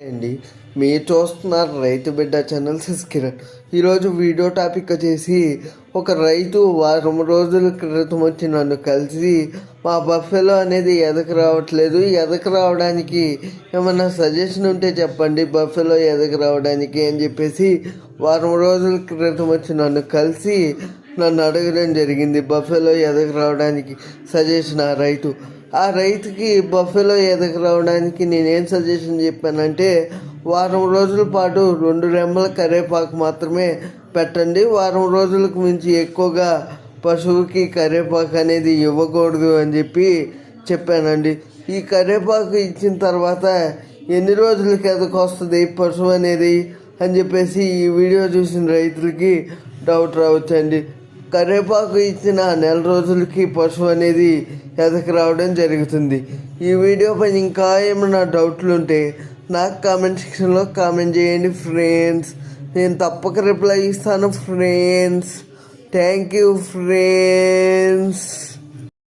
అండి. మీరు చూస్తున్నారు రైతు బిడ్డ ఛానల్ కిరణ్. ఈరోజు వీడియో టాపిక్ వచ్చేసి ఒక రైతు వారం రోజుల క్రితం వచ్చి నన్ను కలిసి మా బఫెలో అనేది ఎదకు రావట్లేదు. ఎదకు రావడానికి ఏమన్నా సజెషన్ ఉంటే చెప్పండి. బఫెలో ఎదకు రావడానికి అని చెప్పేసి వారం రోజుల క్రితం వచ్చి నన్ను కలిసి నన్ను అడగడం జరిగింది. బఫెలో ఎదకు రావడానికి సజెషన్ ఆ రైతు. ఆ రైతుకి బఫెలో ఎదకు రావడానికి నేనేం సజెషన్ చెప్పానంటే వారం రోజుల పాటు రెండు రెమ్మల కరివేపాకు మాత్రమే పెట్టండి. వారం రోజులకు మించి ఎక్కువగా పశువుకి కరివేపాకు అనేది ఇవ్వకూడదు అని చెప్పి చెప్పానండి. ఈ కరివేపాకు ఇచ్చిన తర్వాత ఎన్ని రోజులకి ఎదకు వస్తుంది పశువు అనేది అని చెప్పేసి ఈ వీడియో చూసిన రైతులకి డౌట్ రావచ్చండి. కరివేపాకు ఇచ్చిన నెల రోజులకి పశువు అనేది ఎదకు రావడం జరుగుతుంది. ఈ వీడియో పైన ఇంకా ఏమైనా డౌట్లు ఉంటే నాకు కామెంట్ సెక్షన్లో కామెంట్ చేయండి ఫ్రెండ్స్. నేను తప్పక రిప్లై ఇస్తాను ఫ్రెండ్స్. Thank you friends.